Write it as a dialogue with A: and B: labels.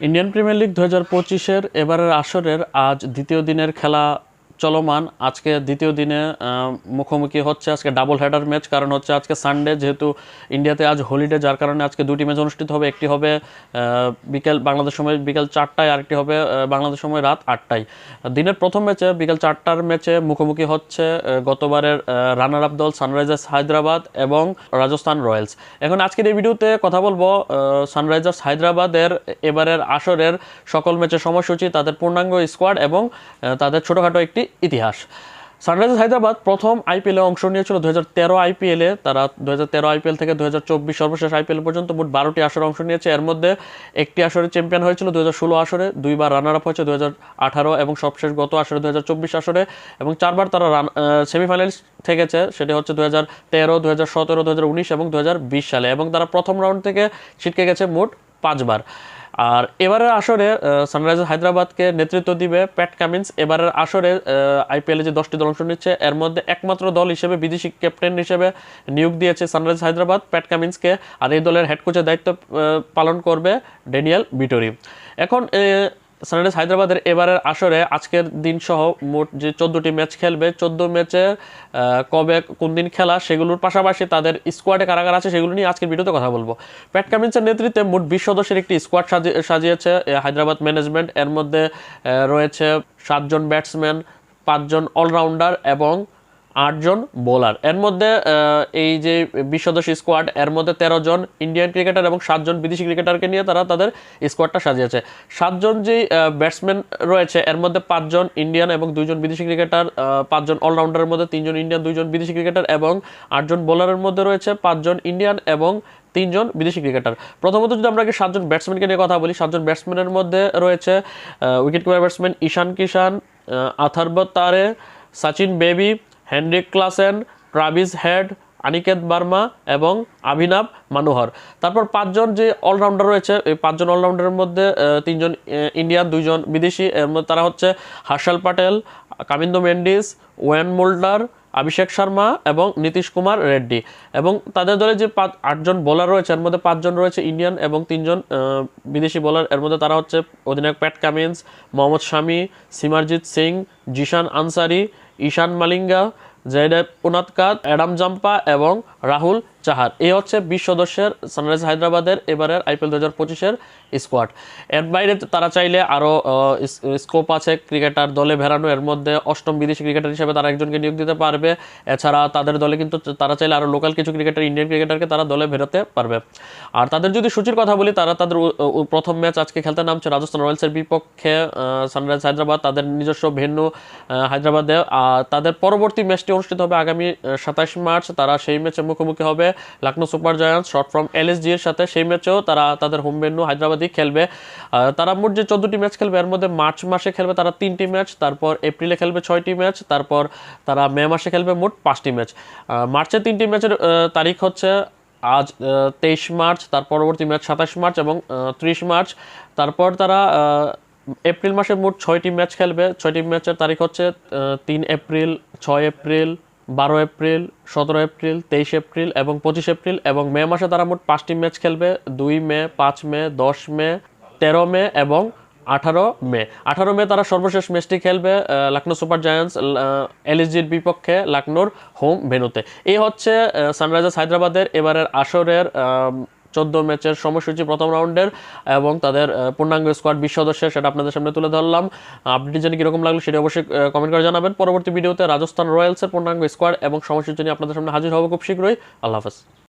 A: Indian premier league দু হাজার পঁচিশের এবারের আসরের আজ দ্বিতীয় দিনের খেলা চলমান। আজকে দ্বিতীয় দিনে মুখোমুখি হচ্ছে আজকে ডাবল হেডার ম্যাচ কারণ হচ্ছে আজকে সানডে যেহেতু ইন্ডিয়াতে আজ হলিডে যার কারণে আজকে দুটি ম্যাচ অনুষ্ঠিত হবে। একটি হবে বিকেল, বাংলাদেশ সময় বিকেল চারটায়, আরেকটি হবে বাংলাদেশ সময় রাত আটটায়। দিনের প্রথম ম্যাচে বিকেল চারটার ম্যাচে মুখোমুখি হচ্ছে গতবারের রানার আপ দল সানরাইজার্স হায়দ্রাবাদ এবং রাজস্থান রয়্যালস। এখন আজকের এই ভিডিওতে কথা বলব সানরাইজার্স হায়দ্রাবাদের এবারের আসরের সকল ম্যাচের সময়সূচি, তাদের পূর্ণাঙ্গ স্কোয়াড এবং তাদের ছোটোখাটো একটি ইতিহাস। সানরাইজার্স হায়দ্রাবাদ প্রথম আইপিএলে অংশ নিয়েছিল। দু হাজার তেরো আইপিএলে তারা দু হাজার তেরো আইপিএল থেকে দু হাজার চব্বিশ সর্বশেষ আইপিএল পর্যন্ত মোট বারোটি আসরে অংশ নিয়েছে। এর মধ্যে একটি আসরে চ্যাম্পিয়ন হয়েছিল দু হাজার ষোলো আসরে, দুইবার রানার আপ হয়েছে দু হাজার আঠারো এবং সবশেষ গত আসরে দু হাজার চব্বিশ আসরে এবং চারবার তারা রান সেমিফাইনাল থেকেছে। সেটি হচ্ছে দু হাজার তেরো দু হাজার সতেরো দু হাজার উনিশ এবং দু হাজার বিশ সালে এবং তারা প্রথম রাউন্ড থেকে ছিটকে গেছে মোট পাঁচবার। আর এবারের আসরে সানরাইজার্স হায়দ্রাবাদকে নেতৃত্ব দিবে প্যাট কামিন্স এবারের আসরে আইপিএলে যে দশটি দল অংশ নিচ্ছে, এর মধ্যে একমাত্র দল হিসেবে বিদেশি ক্যাপ্টেন হিসেবে নিয়োগ দিয়েছে সানরাইজ হায়দ্রাবাদ। প্যাট কামিন্সকে আর এই দলের হেড কোচের দায়িত্ব পালন করবে ড্যানিয়াল বিটোরি এখন সানরাইজার্স হায়দ্রাবাদের এবারের আসরে আজকের দিন সহ মোট যে চোদ্দোটি ম্যাচ খেলবে, চোদ্দ ম্যাচে কবে কোন দিন খেলা সেগুলোর পাশাপাশি তাদের স্কোয়াডে কারাগার আছে সেগুলো নিয়ে আজকের ভিডিওতে কথা বলব। প্যাট কামিন্সের নেতৃত্বে মোট বিশ সদস্যের একটি স্কোয়াড সাজিয়েছে হায়দ্রাবাদ ম্যানেজমেন্ট। এর মধ্যে রয়েছে সাতজন ব্যাটসম্যান, পাঁচজন অলরাউন্ডার এবং আটজন বোলার এর মধ্যে এই যে বিশ সদস্য স্কোয়াড এর মধ্যে তেরো জন ইন্ডিয়ান ক্রিকেটার এবং সাতজন বিদেশি ক্রিকেটারকে নিয়ে তারা তাদের স্কোয়াডটা সাজিয়েছে। সাতজন যে ব্যাটসম্যান রয়েছে, এর মধ্যে পাঁচজন ইন্ডিয়ান এবং দুইজন বিদেশি ক্রিকেটার পাঁচজন অলরাউন্ডারের মধ্যে তিনজন ইন্ডিয়ান দুইজন বিদেশি ক্রিকেটার এবং আটজন বোলারের মধ্যে রয়েছে পাঁচজন ইন্ডিয়ান এবং তিনজন বিদেশি ক্রিকেটার প্রথমত যদি আমরা সাতজন ব্যাটসম্যানকে নিয়ে কথা বলি সাতজন ব্যাটসম্যানের মধ্যে রয়েছে wicket keeper batsman Ishan Kishan Atharva Taide, Sachin Baby Heinrich Klaasen, Travis Head, Aniket Verma এবং অভিনব মানোহর। তারপর পাঁচজন যে অলরাউন্ডার রয়েছে, এই পাঁচজন অলরাউন্ডারের মধ্যে তিনজন ইন্ডিয়ান দুইজন বিদেশি, এর মধ্যে তারা হচ্ছে হার্ষাল পাটেল, কামিন্দো মেন্ডিস, ওয়েন মোল্ডার, অভিষেক শর্মা এবং নীতিশ কুমার রেড্ডি। এবং তাদের দলে যে পাঁচ, আটজন বোলার রয়েছে, এর মধ্যে পাঁচজন রয়েছে ইন্ডিয়ান এবং তিনজন বিদেশি বোলার এর মধ্যে তারা হচ্ছে অধিনায়ক Pat Cummins, Mohammed Shami, Simarjeet Singh, Zeeshan Ansari Eshan Malinga Jaydev Unadkat Adam Zampa এবং রাহুল চাহার। এ হচ্ছে বিশ সদস্যের সানরাইজ হায়দ্রাবাদের, এবারের আইপিএল দু হাজার পঁচিশের স্কোয়াড এর বাইরে তারা চাইলে আরও স্কোপ আছে ক্রিকেটার দলে ভেড়ানো এর মধ্যে অষ্টম বিদেশি ক্রিকেটার হিসেবে তারা একজনকে নিয়োগ দিতে পারবে। এছাড়া তাদের দলে কিন্তু তারা চাইলে আরও লোকাল কিছু ক্রিকেটার ইন্ডিয়ান ক্রিকেটারকে তারা দলে ভেরোতে পারবে। আর তাদের যদি সূচির কথা বলি, তারা তাদের প্রথম ম্যাচ আজকে খেলতে নামছে রাজস্থান রয়্যালসের বিপক্ষে সানরাইজ হায়দ্রাবাদ। তাদের নিজস্ব ভেন্যু হায়দ্রাবাদে। আর তাদের পরবর্তী ম্যাচটি অনুষ্ঠিত হবে আগামী সাতাশ মার্চ। তারা সেই ম্যাচে মুখোমুখি হবে। Lucknow Super Giants short form LSG এর সাথে সেই ম্যাচেও তারা তাদের হোম ভেন্যু হায়দ্রাবাদই খেলবে। তারা মোট যে চোদ্দটি ম্যাচ খেলবে, এর মধ্যে মার্চ মাসে খেলবে তারা তিনটি ম্যাচ, তারপর এপ্রিলে খেলবে ছয়টি ম্যাচ, তারপর তারা মে মাসে খেলবে মোট পাঁচটি ম্যাচ। মার্চের তিনটি ম্যাচের তারিখ হচ্ছে আজ তেইশ মার্চ, তার পরবর্তী ম্যাচ সাতাশ মার্চ এবং ত্রিশ মার্চ। তারপর তারা এপ্রিল মাসে মোট ছয়টি ম্যাচ খেলবে। ছয়টি ম্যাচের তারিখ হচ্ছে তিন এপ্রিল, ছয় এপ্রিল বারো এপ্রিল, সতেরো এপ্রিল, তেইশ এপ্রিল এবং পঁচিশ এপ্রিল এবং মে মাসে তারা মোট পাঁচটি ম্যাচ খেলবে। দুই মে, পাঁচ মে, দশ মে, তেরো মে এবং আঠারো মে। আঠারো মে তারা সর্বশেষ ম্যাচটি খেলবে লখনৌ সুপার জায়ান্টস এলএসজির বিপক্ষে লখনৌর হোম ভেনুতে। এই হচ্ছে সানরাইজার্স হায়দ্রাবাদের এবারের আসরের চোদ্দ ম্যাচের সময়সূচি প্রথম রাউন্ডের এবং তাদের পূর্ণাঙ্গ স্কোয়াড বিশ সদস্যের সেটা আপনাদের সামনে তুলে ধরলাম। আপডেট জানি কীরকম লাগল সেটা অবশ্যই কমেন্ট করে জানাবেন। পরবর্তী ভিডিওতে রাজস্থান রয়্যালসের পূর্ণাঙ্গ স্কোয়াড এবং সময়সূচি নিয়ে আপনাদের সামনে হাজির হব খুব শীঘ্রই। আল্লাহ হাফেজ।